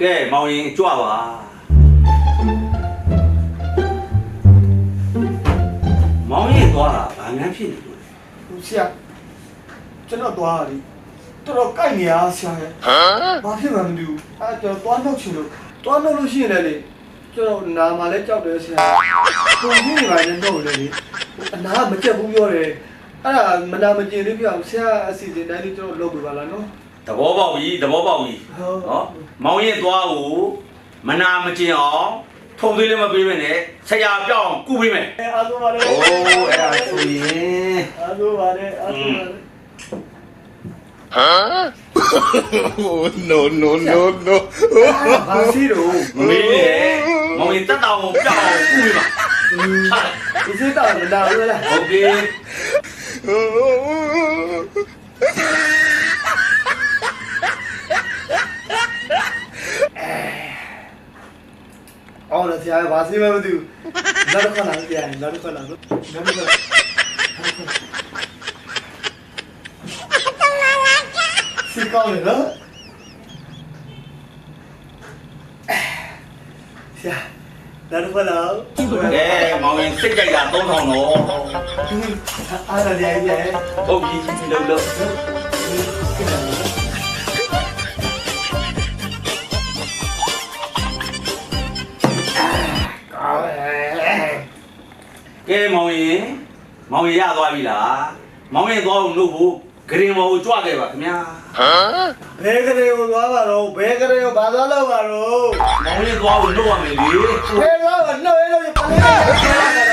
ကဲမောင်ရင်ကြွပါမောင်ရင်သွားတာဘာမှန်းဖြစ်နေလို့လဲဟိုဆရာကျွန်တော်သွားတာလေတော်တော်ကြိုက်နေရဆရာရဲ့ဘာဖြစ်မှမသိဘူးအဲကျွန်တော်သွားနှုတ်ချင်လို့သွားနှုတ်လို့ရှိရင်လည်းလေကျွန်တော်နာမှာလည်းကြောက်တယ်ဆရာပုံကြီးနေပါနဲ့တော့လေလေအနာမကြက်ဘူးပြောတယ်အဲ့ဒါမနာမကျင်လေးပြအောင်ဆရာအစီအစဉ်တိုင်းလေးကျွန်တော်လုပ်ပြပါလားနော် သဘောပေါက်ပြီသဘောပေါက်ပြီ ဟုတ် နော်မောင်ရင်သွားကိုမနာမကျင်အောင်ထုံသေးလည်းမပေးနဲ့နဲ့ဆရာပြောင်းကုပေးမယ် အဲအားလုံးပါလေ အိုးအဲ့ဒါဆိုရင် အားလုံးပါလေအားလုံးပါလေ Oh, no, no, no, no. ဘာစီတော့ မမေးနဲ့မောင်ရင်တက်တောင်ပြောင်းကုပေးပါဟာ ဒီစိတ်တော့မနာဘူးလား โอเค အော်လည်းဆရာဘာစီမှမသိဘူးနောက်တစ်ခါလာဆရာနောက်တစ်ခါလာနောက်တစ်ခါစီကောင်းလေ ကဲမောင်ရင်မောင်ရင်ရသွားပြီလားမောင်ရင်သွားအောင်လို့ဖို့ဂရင်မောင်ကိုကြွခဲ့ပါခင်ဗျာဘဲကလေးကိုသွားပါတော့ဘဲကလေးကိုဘာသွားလို့ပါတော့မောင်ရင်သွားအောင်လုပ်ရမယ်လေဘဲသွားပါနှုတ်ရလို့ပလေး